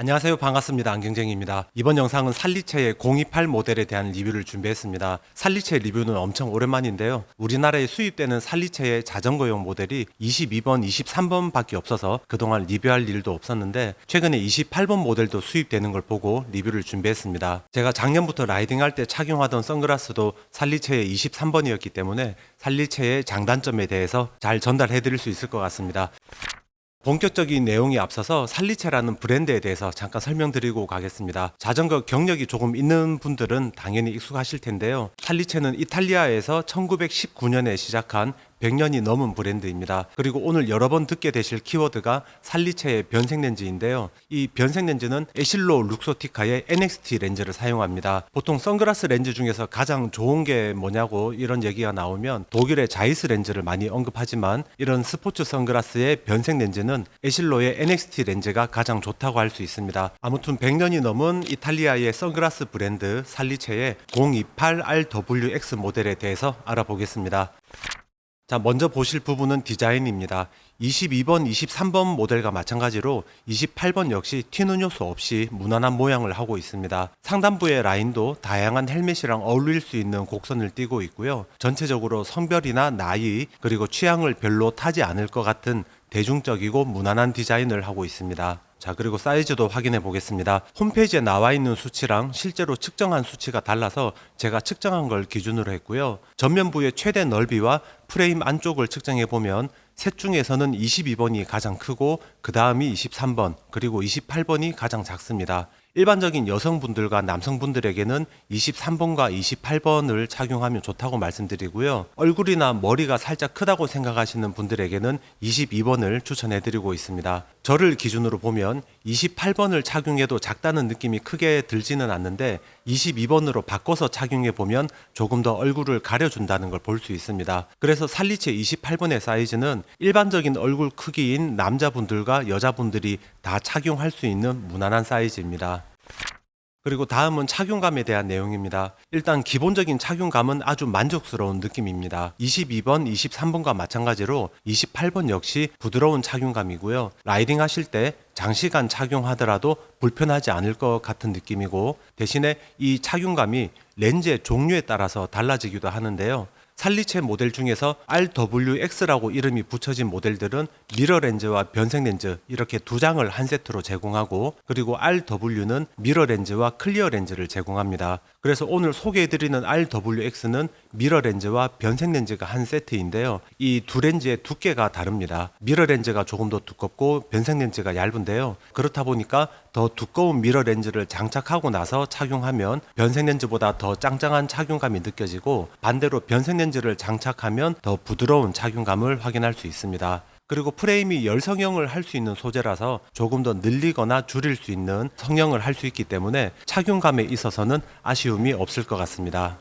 안녕하세요. 반갑습니다. 안경쟁입니다. 이번 영상은 살리체의 028 모델에 대한 리뷰를 준비했습니다. 살리체 리뷰는 엄청 오랜만인데요. 우리나라에 수입되는 살리체의 자전거용 모델이 22번, 23번 밖에 없어서 그동안 리뷰할 일도 없었는데 최근에 28번 모델도 수입되는 걸 보고 리뷰를 준비했습니다. 제가 작년부터 라이딩할 때 착용하던 선글라스도 살리체의 23번이었기 때문에 살리체의 장단점에 대해서 잘 전달해 드릴 수 있을 것 같습니다. 본격적인 내용이 앞서서 살리체라는 브랜드에 대해서 잠깐 설명드리고 가겠습니다. 자전거 경력이 조금 있는 분들은 당연히 익숙하실 텐데요. 살리체는 이탈리아에서 1919년에 시작한 100년이 넘은 브랜드입니다. 그리고 오늘 여러 번 듣게 되실 키워드가 살리체의 변색 렌즈인데요. 이 변색 렌즈는 에실로 룩소티카의 NXT 렌즈를 사용합니다. 보통 선글라스 렌즈 중에서 가장 좋은 게 뭐냐고 이런 얘기가 나오면 독일의 자이스 렌즈를 많이 언급하지만 이런 스포츠 선글라스의 변색 렌즈는 에실로의 NXT 렌즈가 가장 좋다고 할 수 있습니다. 아무튼 100년이 넘은 이탈리아의 선글라스 브랜드 살리체의 028RWX 모델에 대해서 알아보겠습니다. 자, 먼저 보실 부분은 디자인입니다. 22번, 23번 모델과 마찬가지로 28번 역시 튀는 요소 없이 무난한 모양을 하고 있습니다. 상단부의 라인도 다양한 헬멧이랑 어울릴 수 있는 곡선을 띠고 있고요. 전체적으로 성별이나 나이, 그리고 취향을 별로 타지 않을 것 같은 대중적이고 무난한 디자인을 하고 있습니다. 자, 그리고 사이즈도 확인해 보겠습니다. 홈페이지에 나와 있는 수치랑 실제로 측정한 수치가 달라서 제가 측정한 걸 기준으로 했고요. 전면부의 최대 넓이와 프레임 안쪽을 측정해 보면 셋 중에서는 22번이 가장 크고 그 다음이 23번 그리고 28번이 가장 작습니다. 일반적인 여성분들과 남성분들에게는 23번과 28번을 착용하면 좋다고 말씀드리고요. 얼굴이나 머리가 살짝 크다고 생각하시는 분들에게는 22번을 추천해드리고 있습니다. 저를 기준으로 보면 28번을 착용해도 작다는 느낌이 크게 들지는 않는데 22번으로 바꿔서 착용해 보면 조금 더 얼굴을 가려준다는 걸 볼 수 있습니다. 그래서 살리체 28번의 사이즈는 일반적인 얼굴 크기인 남자분들과 여자분들이 다 착용할 수 있는 무난한 사이즈입니다. 그리고 다음은 착용감에 대한 내용입니다. 일단 기본적인 착용감은 아주 만족스러운 느낌입니다. 22번, 23번과 마찬가지로 28번 역시 부드러운 착용감이고요. 라이딩 하실 때 장시간 착용하더라도 불편하지 않을 것 같은 느낌이고 대신에 이 착용감이 렌즈의 종류에 따라서 달라지기도 하는데요. 살리체 모델 중에서 RWX라고 이름이 붙여진 모델들은 미러 렌즈와 변색 렌즈 이렇게 두 장을 한 세트로 제공하고 그리고 RW는 미러 렌즈와 클리어 렌즈를 제공합니다. 그래서 오늘 소개해드리는 RWX는 미러 렌즈와 변색 렌즈가 한 세트인데요. 이 두 렌즈의 두께가 다릅니다. 미러 렌즈가 조금 더 두껍고 변색 렌즈가 얇은데요. 그렇다 보니까 더 두꺼운 미러 렌즈를 장착하고 나서 착용하면 변색 렌즈보다 더 짱짱한 착용감이 느껴지고 반대로 변색 렌즈 를 장착하면 더 부드러운 착용감을 확인할 수 있습니다. 그리고 프레임이 열 성형을 할 수 있는 소재라서 조금 더 늘리거나 줄일 수 있는 성형을 할 수 있기 때문에 착용감에 있어서는 아쉬움이 없을 것 같습니다.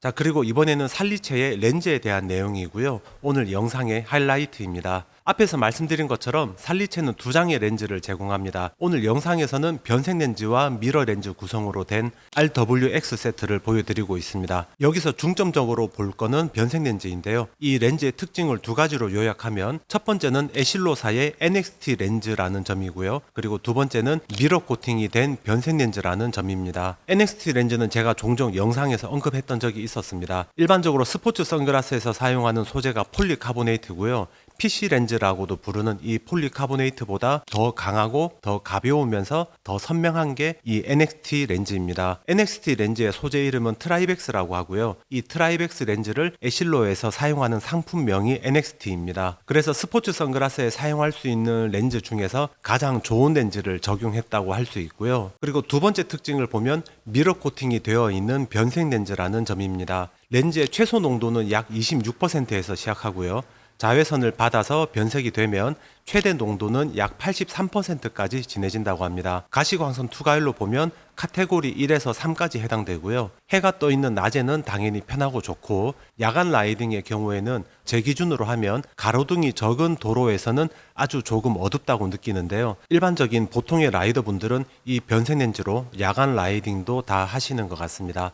자, 그리고 이번에는 살리체의 렌즈에 대한 내용이고요. 오늘 영상의 하이라이트입니다. 앞에서 말씀드린 것처럼 살리체는 두 장의 렌즈를 제공합니다. 오늘 영상에서는 변색 렌즈와 미러 렌즈 구성으로 된 RWX 세트를 보여드리고 있습니다. 여기서 중점적으로 볼 거는 변색 렌즈인데요. 이 렌즈의 특징을 두 가지로 요약하면 첫 번째는 에실로사의 NXT 렌즈라는 점이고요. 그리고 두 번째는 미러 코팅이 된 변색 렌즈라는 점입니다. NXT 렌즈는 제가 종종 영상에서 언급했던 적이 있었습니다. 일반적으로 스포츠 선글라스에서 사용하는 소재가 폴리카보네이트고요. PC 렌즈라고도 부르는 이 폴리카보네이트보다 더 강하고 더 가벼우면서 더 선명한 게 이 NXT 렌즈입니다. NXT 렌즈의 소재 이름은 트라이벡스라고 하고요. 이 트라이벡스 렌즈를 에실로에서 사용하는 상품명이 NXT입니다. 그래서 스포츠 선글라스에 사용할 수 있는 렌즈 중에서 가장 좋은 렌즈를 적용했다고 할 수 있고요. 그리고 두 번째 특징을 보면 미러 코팅이 되어 있는 변색 렌즈라는 점입니다. 렌즈의 최소 농도는 약 26%에서 시작하고요. 자외선을 받아서 변색이 되면 최대 농도는 약 83%까지 진해진다고 합니다. 가시광선 투과율로 보면 카테고리 1에서 3까지 해당되고요. 해가 떠 있는 낮에는 당연히 편하고 좋고 야간 라이딩의 경우에는 제 기준으로 하면 가로등이 적은 도로에서는 아주 조금 어둡다고 느끼는데요. 일반적인 보통의 라이더분들은 이 변색 렌즈로 야간 라이딩도 다 하시는 것 같습니다.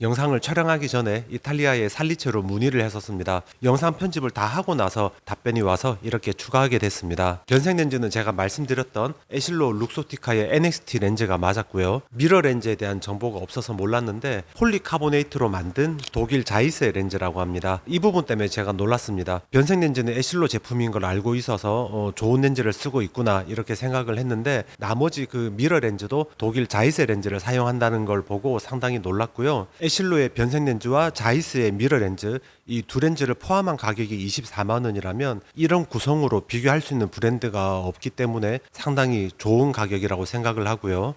영상을 촬영하기 전에 이탈리아의 살리체로 문의를 했었습니다. 영상 편집을 다 하고 나서 답변이 와서 이렇게 추가하게 됐습니다. 변색 렌즈는 제가 말씀드렸던 에실로 룩소티카의 NXT 렌즈가 맞았고요. 미러 렌즈에 대한 정보가 없어서 몰랐는데 폴리카보네이트로 만든 독일 자이스의 렌즈라고 합니다. 이 부분 때문에 제가 놀랐습니다. 변색 렌즈는 에실로 제품인 걸 알고 있어서 어, 좋은 렌즈를 쓰고 있구나 이렇게 생각을 했는데 나머지 그 미러 렌즈도 독일 자이스 렌즈를 사용한다는 걸 보고 상당히 놀랐고요. 에실로의 변색 렌즈와 자이스의 미러 렌즈 이 두 렌즈를 포함한 가격이 24만 원이라면 이런 구성으로 비교할 수 있는 브랜드가 없기 때문에 상당히 좋은 가격이라고 생각을 하고요.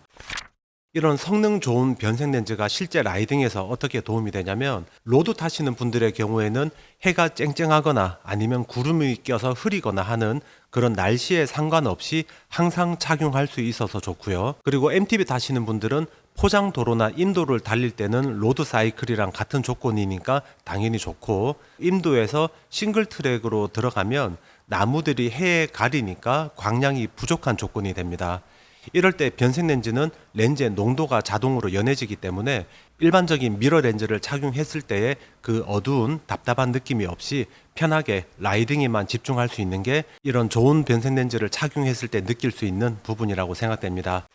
이런 성능 좋은 변색 렌즈가 실제 라이딩에서 어떻게 도움이 되냐면 로드 타시는 분들의 경우에는 해가 쨍쨍하거나 아니면 구름이 껴서 흐리거나 하는 그런 날씨에 상관없이 항상 착용할 수 있어서 좋고요. 그리고 MTB 타시는 분들은 포장 도로나 인도를 달릴 때는 로드 사이클이랑 같은 조건이니까 당연히 좋고 인도에서 싱글 트랙으로 들어가면 나무들이 해에 가리니까 광량이 부족한 조건이 됩니다. 이럴 때 변색 렌즈는 렌즈의 농도가 자동으로 연해지기 때문에 일반적인 미러 렌즈를 착용했을 때의 그 어두운 답답한 느낌이 없이 편하게 라이딩에만 집중할 수 있는 게 이런 좋은 변색 렌즈를 착용했을 때 느낄 수 있는 부분이라고 생각됩니다.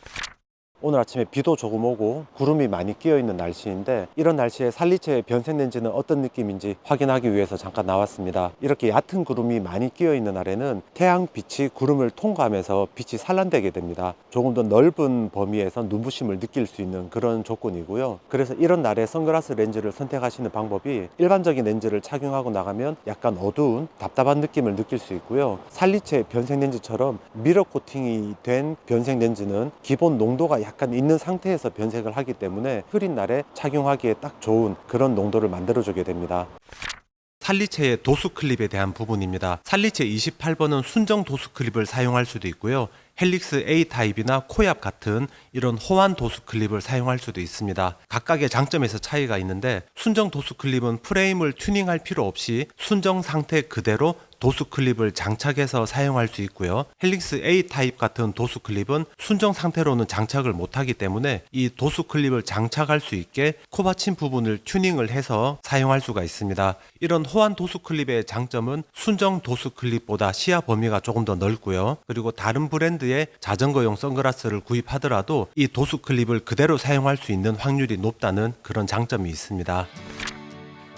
오늘 아침에 비도 조금 오고 구름이 많이 끼어 있는 날씨인데 이런 날씨에 살리체의 변색 렌즈는 어떤 느낌인지 확인하기 위해서 잠깐 나왔습니다. 이렇게 얕은 구름이 많이 끼어 있는 날에는 태양 빛이 구름을 통과하면서 빛이 산란되게 됩니다. 조금 더 넓은 범위에서 눈부심을 느낄 수 있는 그런 조건이고요. 그래서 이런 날에 선글라스 렌즈를 선택하시는 방법이 일반적인 렌즈를 착용하고 나가면 약간 어두운 답답한 느낌을 느낄 수 있고요. 살리체 변색 렌즈처럼 미러 코팅이 된 변색 렌즈는 기본 농도가 약간 있는 상태에서 변색을 하기 때문에 흐린 날에 착용하기에 딱 좋은 그런 농도를 만들어주게 됩니다. 살리체의 도수 클립에 대한 부분입니다. 살리체 28번은 순정 도수 클립을 사용할 수도 있고요. 헬릭스 A 타입이나 코압 같은 이런 호환 도수 클립을 사용할 수도 있습니다. 각각의 장점에서 차이가 있는데 순정 도수 클립은 프레임을 튜닝할 필요 없이 순정 상태 그대로 도수 클립을 장착해서 사용할 수 있고요. 헬릭스 A 타입 같은 도수 클립은 순정 상태로는 장착을 못하기 때문에 이 도수 클립을 장착할 수 있게 코받침 부분을 튜닝을 해서 사용할 수가 있습니다. 이런 호환 도수 클립의 장점은 순정 도수 클립보다 시야 범위가 조금 더 넓고요. 그리고 다른 브랜드의 자전거용 선글라스를 구입하더라도 이 도수 클립을 그대로 사용할 수 있는 확률이 높다는 그런 장점이 있습니다.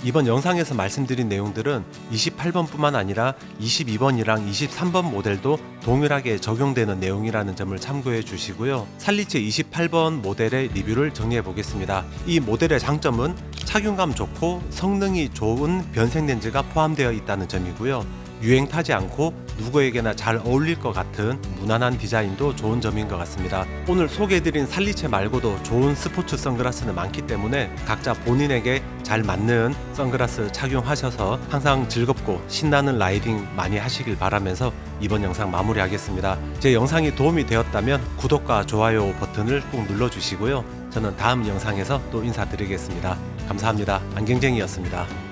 이번 영상에서 말씀드린 내용들은 28번뿐만 아니라 22번이랑 23번 모델도 동일하게 적용되는 내용이라는 점을 참고해 주시고요. 살리체 28번 모델의 리뷰를 정리해 보겠습니다. 이 모델의 장점은 착용감 좋고 성능이 좋은 변색 렌즈가 포함되어 있다는 점이고요. 유행 타지 않고 누구에게나 잘 어울릴 것 같은 무난한 디자인도 좋은 점인 것 같습니다. 오늘 소개해드린 살리체 말고도 좋은 스포츠 선글라스는 많기 때문에 각자 본인에게 잘 맞는 선글라스 착용하셔서 항상 즐겁고 신나는 라이딩 많이 하시길 바라면서 이번 영상 마무리하겠습니다. 제 영상이 도움이 되었다면 구독과 좋아요 버튼을 꼭 눌러주시고요. 저는 다음 영상에서 또 인사드리겠습니다. 감사합니다. 안경쟁이였습니다.